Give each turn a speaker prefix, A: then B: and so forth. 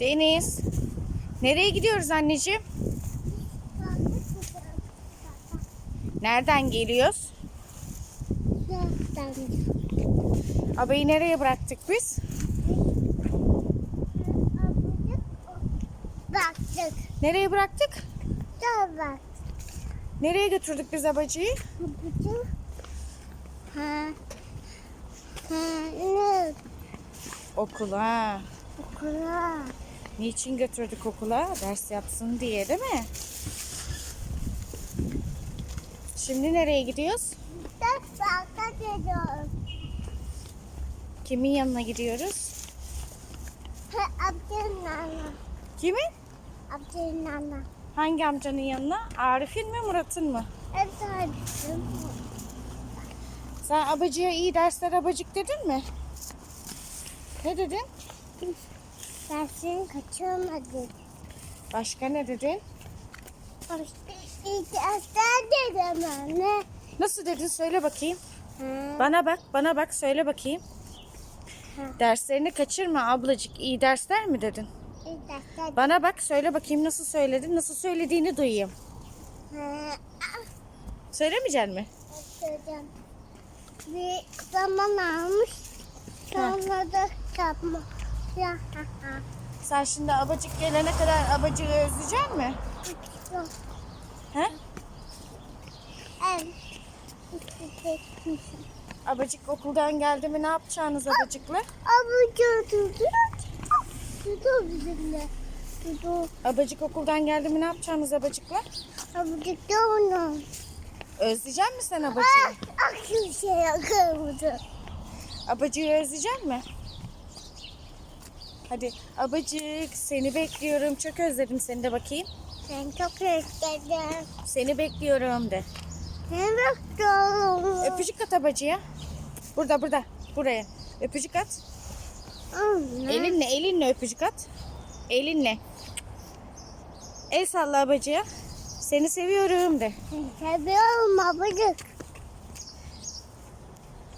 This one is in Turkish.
A: Deniz. Nereye gidiyoruz anneciğim? Nereden geliyoruz? Abayı nereye bıraktık biz?
B: Baktık.
A: Nereye bıraktık?
B: Bak.
A: Nereye götürdük biz abacıyı?
B: Ha. Ha.
A: Okula.
B: Okula.
A: Niçin götürdük okula? Ders yapsın diye değil mi? Şimdi nereye gidiyoruz?
B: Da bakta gidiyoruz.
A: Kimin yanına gidiyoruz?
B: Abdül'ün ana.
A: Kimin?
B: Abdül'ün ana.
A: Hangi amcanın yanına? Arif'in mi Murat'ın mı?
B: Hep sardım.
A: Sen abacıya iyi dersler abacık dedin mi? Ne dedin?
B: Dersini kaçırmadık.
A: Başka ne dedin?
B: İyi dersler dedim anne.
A: Nasıl dedin söyle bakayım.
B: Ha.
A: Bana bak, bana bak söyle bakayım.
B: Ha.
A: Derslerini kaçırma ablacık. iyi dersler mi dedin?
B: İyi dersler.
A: Bana bak söyle bakayım nasıl söyledin? Nasıl söylediğini duyayım.
B: Ha.
A: Söylemeyecek mi?
B: Hocam. Bir zaman almış. Sonra da kapma.
A: Sen şimdi abacık gelene kadar abacığı özleyecek mi? He? Abacık okuldan geldi mi ne yapacaksınız abacıkla?
B: Bizimle. Tutu.
A: Abacık okuldan geldi mi ne yapacaksınız abacıkla?
B: Abi gitti onu.
A: Özleyecek misin sen
B: Ah,
A: abacığı?
B: ah kimse yakaladı.
A: Abacığı özleyecek mi? Hadi abacık seni bekliyorum. Çok özledim seni de bakayım.
B: Ben çok istedim.
A: Seni bekliyorum de.
B: Ben bekliyorum.
A: Öpücük at abacıya. Burada burada. Buraya. Öpücük at.
B: Anne.
A: Elinle elinle öpücük at. Elinle. El salla abacıya. Seni seviyorum de.
B: Seviyorum babacık.